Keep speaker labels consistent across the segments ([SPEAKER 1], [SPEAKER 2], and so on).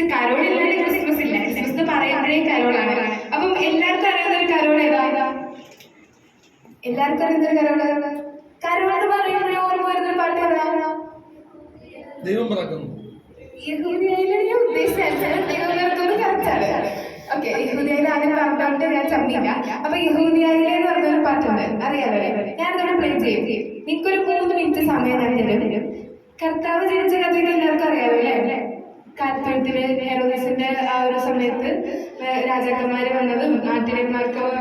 [SPEAKER 1] പക്ഷെ കരോളില്ലാണ്ട് ക്രിസ്മസ് ഇല്ല. ക്രിസ്മസ് പറയുമ്പോഴേ കരോളാണ് അപ്പം എല്ലാവർക്കും അറിയുന്ന ഒരു കരോൾ ഏതാ? എല്ലാവർക്കും അറിയുന്ന ഒരു കരോൾ കരോൾ എന്ന് പറയുമ്പോഴേ ഓർമ്മ വരുന്ന പാട്ട് ഏതാ?
[SPEAKER 2] ദൈവം പറക്കുന്നു.
[SPEAKER 1] ഞാൻ ഉദ്ദേശിച്ചത്? ദൈവം കറക്റ്റാണ് ഓക്കെ യഹൂദിയയിൽ ആദ്യം പറഞ്ഞിട്ട് ഞാൻ ചമ്മില്ല. അപ്പൊ യഹൂദിയയിലെ എന്ന് പറഞ്ഞൊരു പാട്ടുണ്ട്. അറിയാലോ അല്ലേ? ഞാൻ അതോടെ പ്ലേ ചെയ്യും. നിനക്കൊരു മൂന്ന് മിനിറ്റ് സമയം ഞാൻ തരും. കർത്താവ് ജനിച്ച കഥയൊക്കെ എല്ലാവർക്കും അറിയാലോ അല്ലേ കാൽത്തൊഴുത്തിൽ ഹെറോദിസിന്റെ ആ ഒരു സമയത്ത് രാജാക്കന്മാര് വന്നതും നാട്ടിലേക്ക്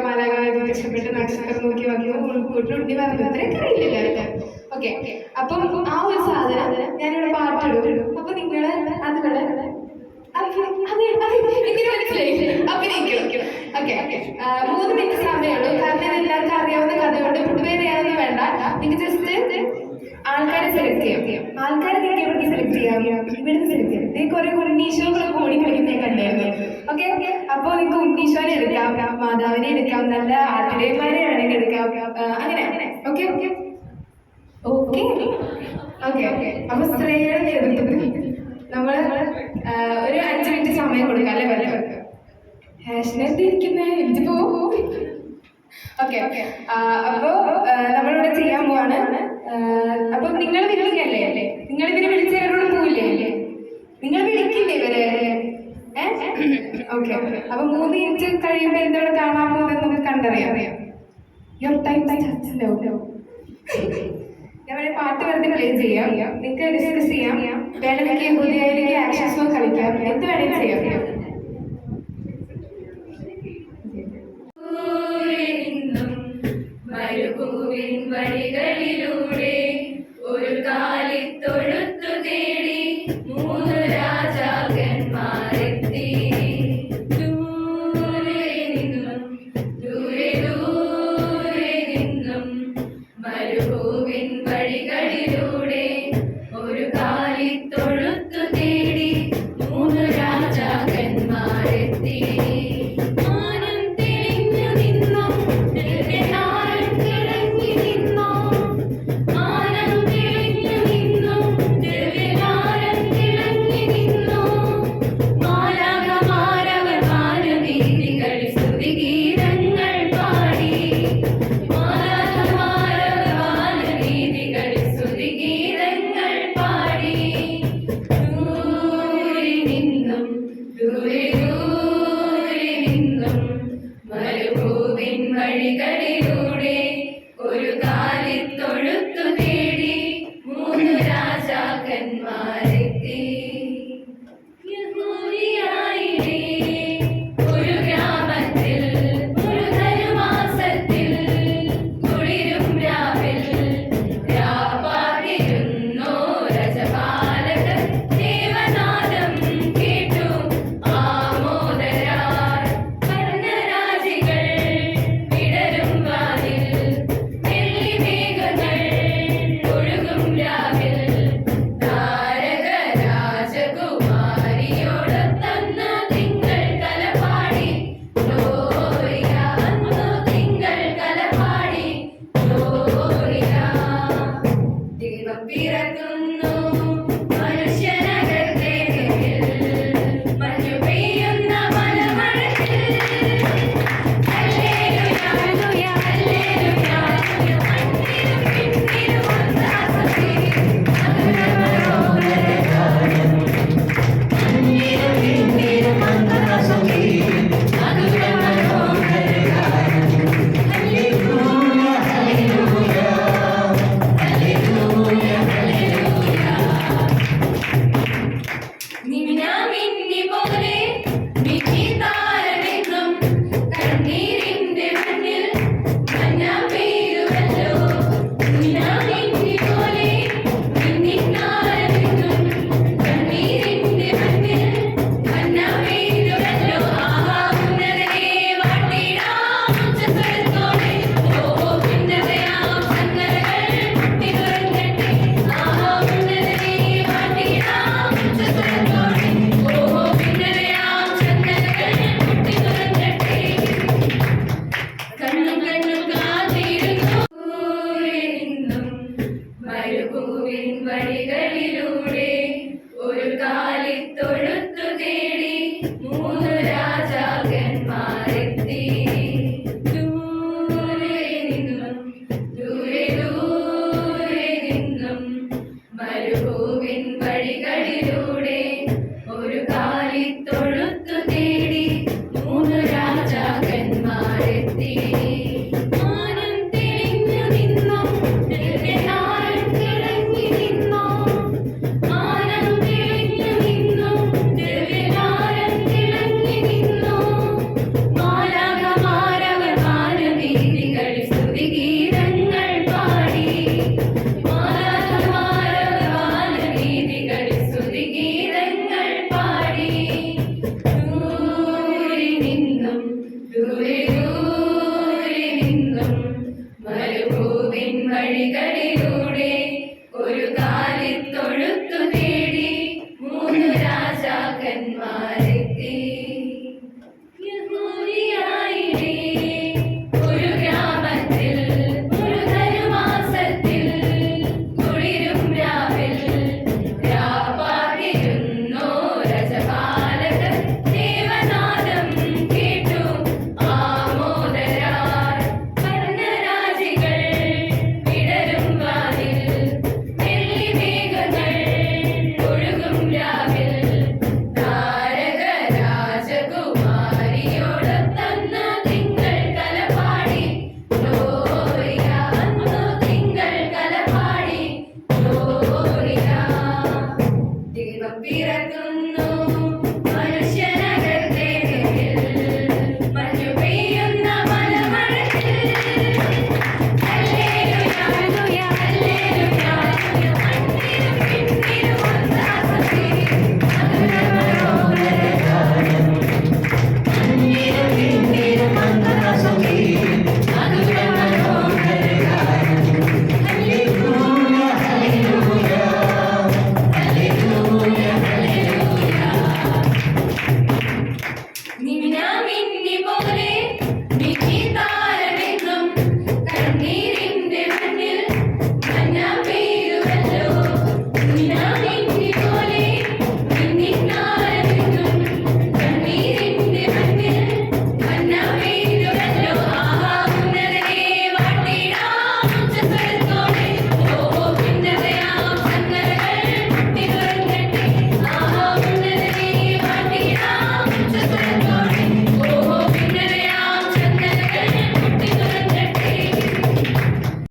[SPEAKER 1] മാലാകാരെ രക്ഷപ്പെട്ട് നക്ഷത്രം നോക്കി വന്നു ഉൾക്കൂട്ട് ഉണ്ടി വന്നത് അത്രയൊക്കെ അറിയില്ല ഓക്കെ അപ്പം ആ ഒരു സാധനം ഞാനിവിടെ പാട്ടിടും അപ്പൊ നിങ്ങൾ അതിവിടെ മൂന്ന് മിനിറ്റ് സമയമുള്ളൂ കാരണം എല്ലാവർക്കും അറിയാവുന്ന കഥയുണ്ട്. പൊതുവേറെ ചെയ്യാനൊന്നും വേണ്ട. നിങ്ങൾക്ക് ജസ്റ്റ് ആൾക്കാരെ സെലക്ട് ചെയ്യാം. ആൾക്കാരെ നിങ്ങൾക്ക് എവിടെ സെലക്ട് ചെയ്യാം? ഇവിടുന്ന് സെലക്ട് ചെയ്യാം. കുറെ കളിക്കുന്ന ഞാൻ കണ്ടായിരുന്നു ഓക്കെ. അപ്പോൾ നിങ്ങൾക്ക് ഉണ്ണീശോനെ എടുക്കാം. മാതാവിനെ എടുക്കാം. നല്ല ആട്ടിടയന്മാരെ വേണമെങ്കിൽ എടുക്കാം. അങ്ങനെ. Okay okay. Okay. Okay okay. അപ്പൊ സ്ത്രീയുടെ നേതൃത്വത്തിൽ നമ്മൾ ഒരു അഞ്ച് മിനിറ്റ് സമയം കൊടുക്കാം അല്ലേ വല്ല ഹാഷ്നെറ്റ് ഇരിക്കുന്നേ പോവോ ഓക്കെ ഓക്കെ. അപ്പോൾ നമ്മളിവിടെ ചെയ്യാൻ പോവാണ്. അപ്പൊ നിങ്ങൾ വിളിക്കല്ലേ അല്ലേ നിങ്ങൾ ഇതിന് വിളിച്ച് ഇവരോട് പോവില്ലേ അല്ലേ നിങ്ങൾ വിളിക്കില്ലേ ഇവരെ ഓക്കെ അപ്പൊ മൂന്ന് മിനിറ്റ് കഴിയുമ്പോൾ എന്തോടെ കാണാൻ പോകുന്നത് നമുക്ക് കണ്ടറിയാം. യുവർ ടൈം ഞാൻ പാട്ട് വെറുതെ പ്ലേ ചെയ്യാം. നിങ്ങൾക്ക് ഡിസ്കസ് ചെയ്യാം. വേണമെങ്കിൽ പുതിയ കളിക്കാം. എന്ത് വേണമെങ്കിലും ചെയ്യാം.
[SPEAKER 3] and my മരുഭൂവിൻ വഴികളിലൂടെ ഒരു കാലിത്തൊഴുത്തു